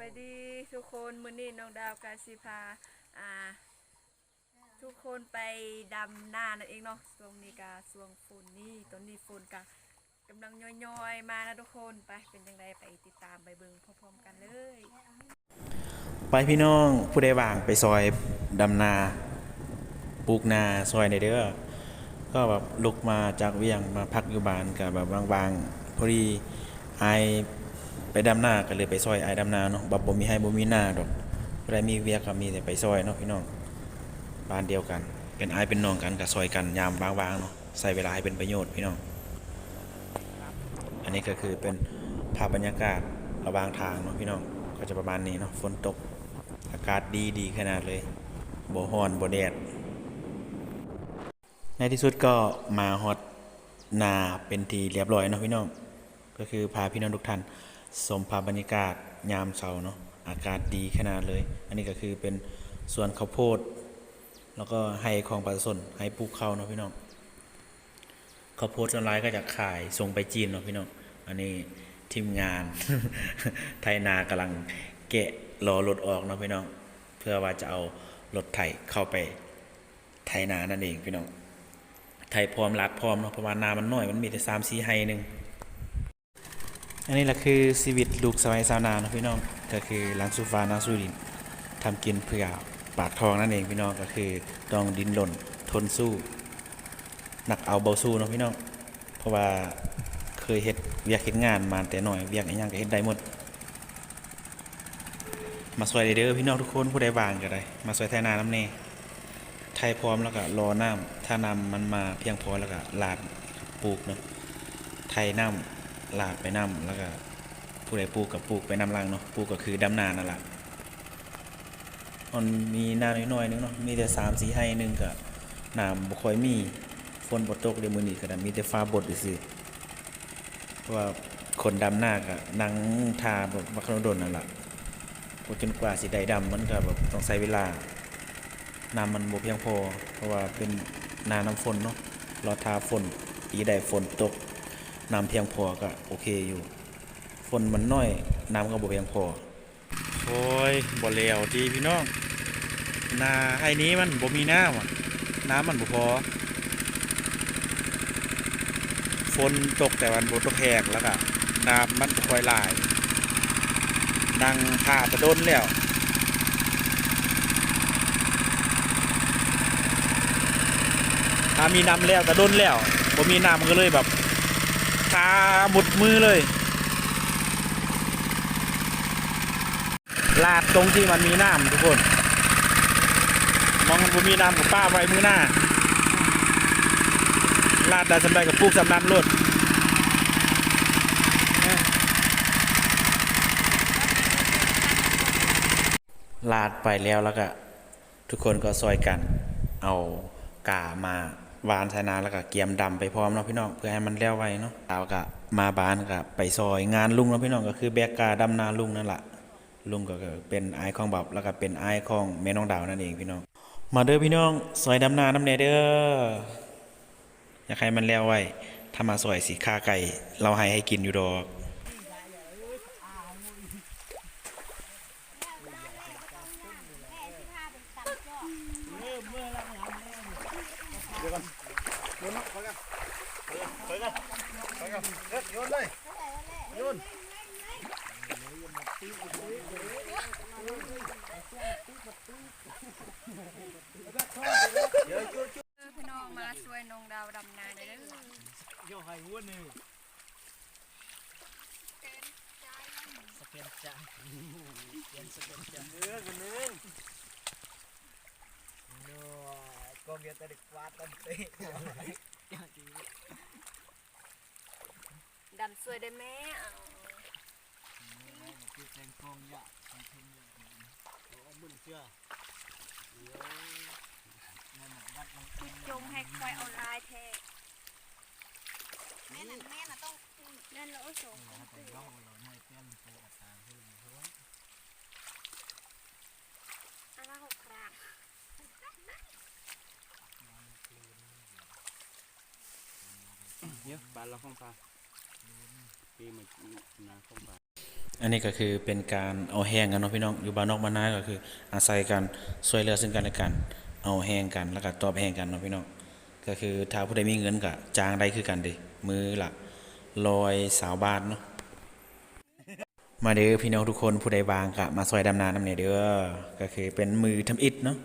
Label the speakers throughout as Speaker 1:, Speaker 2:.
Speaker 1: บายดีทุกคนมื้อนี้น้องดาวกาสิพาอ่า ทุกคนไปดำหน้านั่นเองเนาะช่วงนี้กาช่วงฝนนี่ตอนนี้ฝนกะกำลังย่อยๆมานะทุกคนไปเป็นยังไงไปติดตามไปเบิ่งพร้อมๆกันเลย
Speaker 2: ไปพี่น้องผู้ใดว่างไปซอยดำนาปลูกนาซอยในเด้อก็แบบลุกมาจากเวียงมาพักอยู่บ้านกับแบบวางๆพอดีไอ ไปดำนาก็เลยไปซอยไอายดำนาเนาะแบบบ่มีให้บ่มีหน้าดอกผู้ใดมีเวียก็มีแต่ไปซอยเนาะพี่น้องบ้านเดียวกัน เป็นไอายเป็นน้องกันก็ซอยกันยามว่างๆเนาะใส่เวลาให้เป็นประโยชน์พี่น้อง อันนี้ก็คือเป็นภาพบรรยากาศระหว่างทางเนาะพี่น้องก็จะประมาณนี้เนาะฝนตกอากาศดีดีขนาดเลยโบฮอนโบแดด ในที่สุดก็มาฮอตนาเป็นทีเรียบร้อยเนาะพี่น้อง ก็คือพาพี่น้องทุกท่าน ชมภาพบรรยากาศยามเช้าเนาะอากาศดีขนาดเลย อันนี้ก็คือเป็นสวนข้าวโพด แล้วก็ให้ของประชาชนให้ปลูกข้าวเนาะพี่น้องข้าวโพดส่วนร้ายก็จะขายส่งไปจีนเนาะพี่น้องอันนี้ทีมงานไทยนากำลังแกะรอรถออกเนาะพี่น้อง เพื่อว่าจะเอารถไถเข้าไปไถนานั่นเองพี่น้องไถพร้อมรัดพร้อมเนาะเพราะว่านามันน้อยมันมีแต่สามสี่ไฮหนึ่ง อันนี้แหละคือชีวิตลูกสมัยสาวนานะพี่น้องก็คือหลังสูฟ้านาสูดินทำกินเพื่อปากทองนั่นเองพี่น้องก็คือต้องดินหล่นทนสู้หนักเอาเบาสู้นะพี่น้องเพราะว่าเคยเฮ็ดเวียกเฮ็ดงานมาแต่น้อยเวียกอีหยังก็เฮ็ดได้หมด มาซอยเด้อพี่น้องทุกคนผู้ใดวางก็ได้ มาซอยไทยนาน้ำแน่ไทยพร้อมแล้วก็รอน้ำถ้าน้ำมันมาเพียงพอแล้วก็ลาดปลูกเนาะไทยน้ำ ลาดไปน้ำแล้วก็ผู้ใดปลูกกับปลูกไปน้ำลังเนาะปลูกก็คือดำนานั่นแหละมันมีนาน้อยๆนึงเนาะมีแต่สามสีให้หนึงก็น้ำบ่ค่อยมีฝนบ่ตกเดี๋ยวมื้อนี้ก็ได้มีแต่ฟ้าบดซื่อเพราะว่าคนดำหน้าก็นั่งทาแบบบักขนดนนั่นแหละพอจนกว่าสิได้ดำมันก็แบบต้องใช้เวลาน้ำมันบ่เพียงพอ เพราะว่าเป็นนาน้ำฝนเนาะรอทาฝนปีใดฝนตก น้ำเพียงพอก็โอเคอยู่ฝนมันน้อยน้ำก็บ่เพียงพอโอ้ยบ่แล้วดีพี่น้องนาไอ้นี้มันบ่มีน้ำอะน้ำมันบ่พอฝนตกแต่วันบ่ตกแหกแล้วก็น้ำมันค่อยหลายนั่งท่าตะดนแล้วถ้ามีน้ำแล้วตะดนแล้วผมมีน้ำก็เลยแบบ ทาหมดมือเลย ลาดตรงที่มันมีน้ำทุกคน มองมันบ่มีน้ำกับป้าไว้มือหน้า ลาดได้สำได้กับปลูกสำนันรถลาดไปแล้วแล้วก็ ทุกคนก็ซอยกัน เอากามา หวานใส่นาแล้วก็เกียมดำไปพร้อมเนาะพี่น้องเพื่อให้มันแล้วไวเนาะเอาก็มาบ้านก็ไปซอยงานลุงเนาะพี่น้องก็คือแบกกาดำนาลุงนั่นแหละลุงก็เป็นไอายของบับแล้วก็เป็นไอายของแม่น้องดาวนั่นเองพี่น้อง มาเด้อพี่น้องซอยดำนาน้ำเนเด้ออยากให้มันแล้วไวถ้ามาซอยสีข้าไก่เราให้ให้กินอยู่ดอก
Speaker 3: โยนเลยโยน
Speaker 1: พี่น้องมาช่วยนงดาวดำนาเด้อ
Speaker 3: โยให้วัวหนึ่งสเปนจ่าเปนสเปนจ่าเนื้อกันนึงโน่ ก็เบียดแต่ด็กวาดตันเตะ
Speaker 1: ดำช่วยได้แม่เอา
Speaker 3: คือแตงกงยะใช้ทิ้งเยอ้มึงเชื่อเดี๋ยวนั่นน่ะวัดมันเอง
Speaker 1: จงให้คอยเอาลายแท
Speaker 4: แม่น่ะแม่น่ะต้องนั่นเราส่ง
Speaker 3: เราไปย่องเราไม่เต้นโตอัตราเพิ่มเพราะว่า
Speaker 4: อันละหกครั้ง
Speaker 5: เนี่ยบ้าเราของปลาปีมันนาของปลา
Speaker 2: อันนี้ก็คือเป็นการเอาแห้งกันเนาะพี่น้องอยู่บ้านนอกบ้านนาก็คือ อาศัยกันช่วยเหลือซึ่งกันและกัน เอาแห้งกันแล้วก็ตอบแห้งกันเนาะพี่น้องก็คือถ้าผู้ใดมีเงินก็จ้างได้คือกันด้มือละร้อยสาวบาทเนาะมาเด้อพี่น้องทุกคนผู้ใดวางก็มาซอยดำนาน้ำเนี่ยเด้อก็คือเป็นมือทำอิฐเนาะ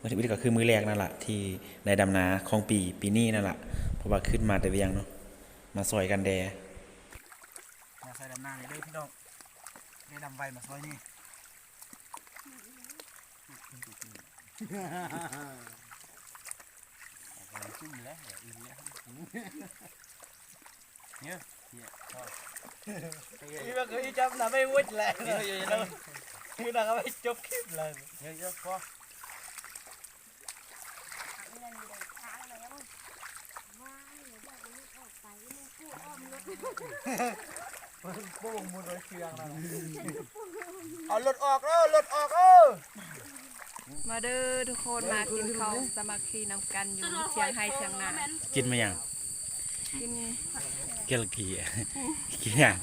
Speaker 2: มือทำอิฐก็คือมือแรกนั่นแหละที่ในดำนาของปีปีนี้นั่นแหละ เพราะว่าขึ้นมาแต่เวียงเนาะมาซอยกันแด
Speaker 3: มาใส่ดำนาเลยเด้อพี่น้องได้ดำไวมาซอยนี่จุ่มแล้วอีเนี้ยเนี่ยเนี่ยอีมันคืออีจำน่ะไม่วุ้นแหละคือน่ะก็ไม่จบคลิปเลยเยอะๆพอ
Speaker 4: เงินอยู่ในค้างแล้วว้ายเดี๋ยวแบบนี้ออกไปมันพูดอ้อมรถ
Speaker 3: มัน โป่งมุนโดยเครื่องนะเอารถออกเออรถออกเออ
Speaker 1: มาเด้อทุกคนมากินข้าวสามัคคีนำกันอยู่เทียงให้เทียงนา
Speaker 2: กินมาอย่าง
Speaker 1: กิน
Speaker 2: เกลกีกินอย่าง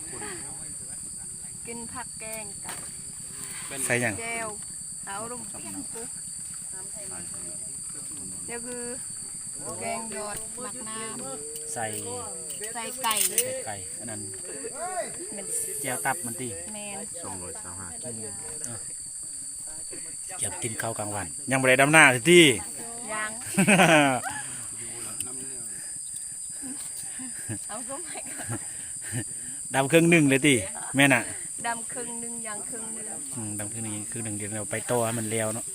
Speaker 1: กินผักแกงกับ
Speaker 2: ใส่อย่าง
Speaker 1: แจวเอาลงกับปุ๊บเดี๋ยวคือแกงยอดหมักน้
Speaker 2: ใส่ำ
Speaker 1: ใส่ไก่
Speaker 2: ไก่อันนั้น
Speaker 1: เป็น
Speaker 2: แจวตับมันตี
Speaker 1: แมน
Speaker 2: เก็บกินข้าวกลางวัน ยังไม่ได้ดำหน้าสิที่
Speaker 1: ยางเอาก็ไม่ก็
Speaker 2: ดำครึ่งหนึ่งเลยตีแม่น่ะ
Speaker 1: ดำครึ่งหนึงยางครึ่งหนึง
Speaker 2: อืมดำครึ่งหนึงครึ่งหนึ่งเดี๋ยวเราไปโตอให้มันแล้วเนาะ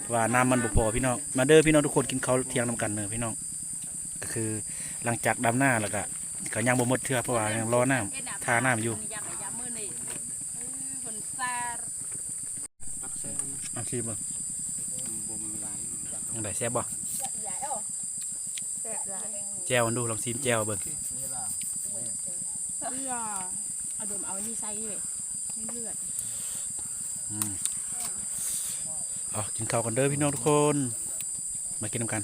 Speaker 2: เพราะว่าน้ำมันบ่พอพี่น้องมาเด้อพี่น้องทุกคนกินข้าวเที่ยงนำกันเนอะพี่น้องก็คือ หลังจากดำหน้าแล้วก็ก็ยังบ่หมดเทื่อเพราะว่ายังรอน้ำทาน้ำอยู่
Speaker 1: ยางยางมือนี่คนซาร์
Speaker 2: เอาชิมบ่ยังได้แซ่บบ่
Speaker 1: แซ่บหลาย
Speaker 2: แจวมันดูลองชิมแจวเบิ่ง
Speaker 1: เพื่อเอาดมเอานี่ใส่เลยนี่เลือด
Speaker 2: อืมเอากินข้าวกันเด้อพี่น้องทุกคน มากินนำกัน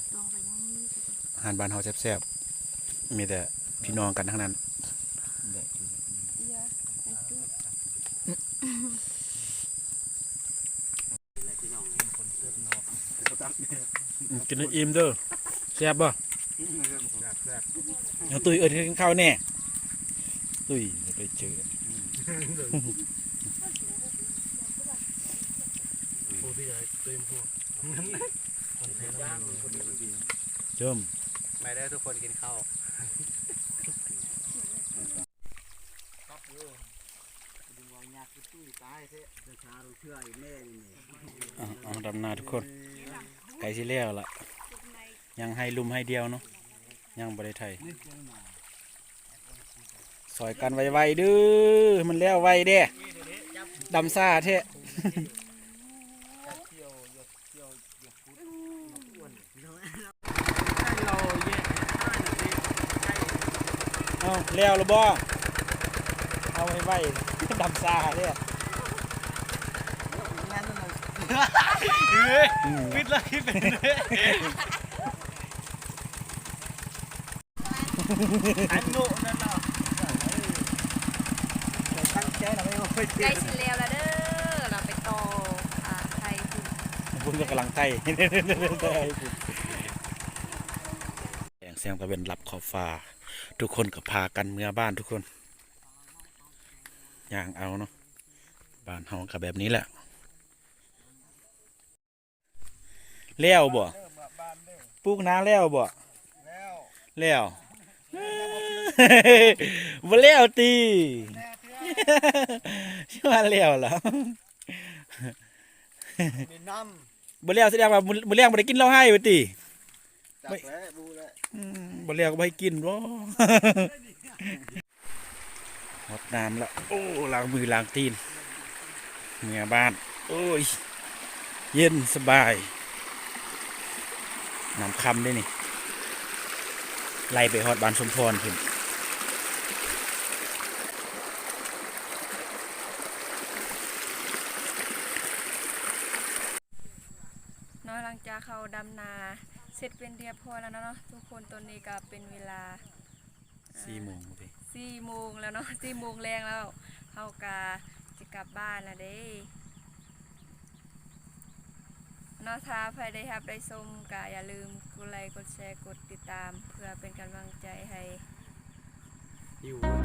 Speaker 2: อาหารบ้านเฮาแซ่บๆ มีแต่พี่น้องกันทั้งนั้น
Speaker 1: เยอะไอ้จุ๊
Speaker 2: กินให้อิ่มเด้อแซ่บบ่เอาตุ้ยเอิ้นให้กินข้าวแน่ตุ้ยจะไปเจอ
Speaker 3: ผู้พี่ใหญ่เต็มผู้
Speaker 2: เจิม
Speaker 3: ไม่ได้ทุกคนกินข้าวครับเยอะดึงวางยากตุ้ยตาย เอาเอา
Speaker 2: ดำนาทุกคนไก่สิแล้วล่ะ ยังให้ลุมให้เดียวเนาะยังบ่ได้ไทยซอยกันไวๆเด้อมันแล้วไวเด้ดำซาแท้
Speaker 3: เราแยกห้านาทีใช่
Speaker 2: เอาแล้วหรือบ่เอาไว้ไว้ำซ่าเน
Speaker 3: เลยเฮ้ยปิดเลยเป็นเลยอันโง่นั่นเนาะตั้งใจนะไม่มาไป
Speaker 1: ใกล้สิแล้วละเด้อเราไปต่ออ่าไทยคุณ
Speaker 2: บุญก็กำลังไทยแสงเสียงตะเวนหลับขอบฟ้า ทุกคนก็พากันเมื่อบ้านทุกคน ย่างเอาเนาะบ้านเฮากับแบบนี้แหละแล้วบ่ปลูกนาแล้วบ่
Speaker 3: แล้ว
Speaker 2: แล้วบ่แล้วตีชื่อว่าแล้วเหรอ
Speaker 3: มีน้
Speaker 2: บ่แล้วแสดงว่าบ่แล้วบ่ได้กินเหล้าให้บ่ติำ
Speaker 3: จับแล้วบูแล้ว
Speaker 2: อืมบ่แล้วก็บ่ให้กินบ่หมด น้ำแล้ว โอ้ล้างมือล้างตีนเมียบ้าน โอ้ย เย็นสบาย น้ำคำด้วยนี่ ไล่ไปฮอดบ้านสมพรขึ้น
Speaker 1: เนาะหลังจากเขาดำนา เสร็จเป็นเรียบร้อยแล้วเนาะทุกคนตอนนี้ก็เป็นเวลา
Speaker 2: สี่โมงพี่
Speaker 1: สี่โมงแล้วเนาะสี่โมงแรงแล้วเขากาจะกลับบ้านและเด้เนอกท้าใครได้ครับได้ชมก็อย่าลืมกดไลค์กดแชร์กดติดตาม เพื่อเป็นกำลังใจให้
Speaker 3: อยู่